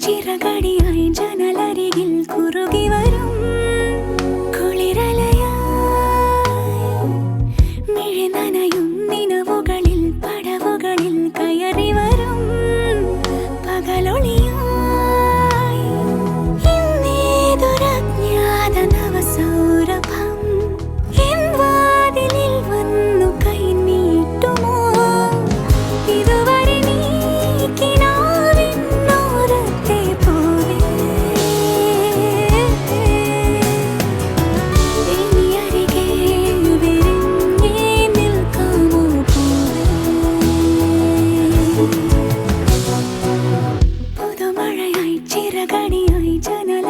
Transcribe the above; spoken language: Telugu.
ചിറകടിയായി ജന చిరగడి ఐ జన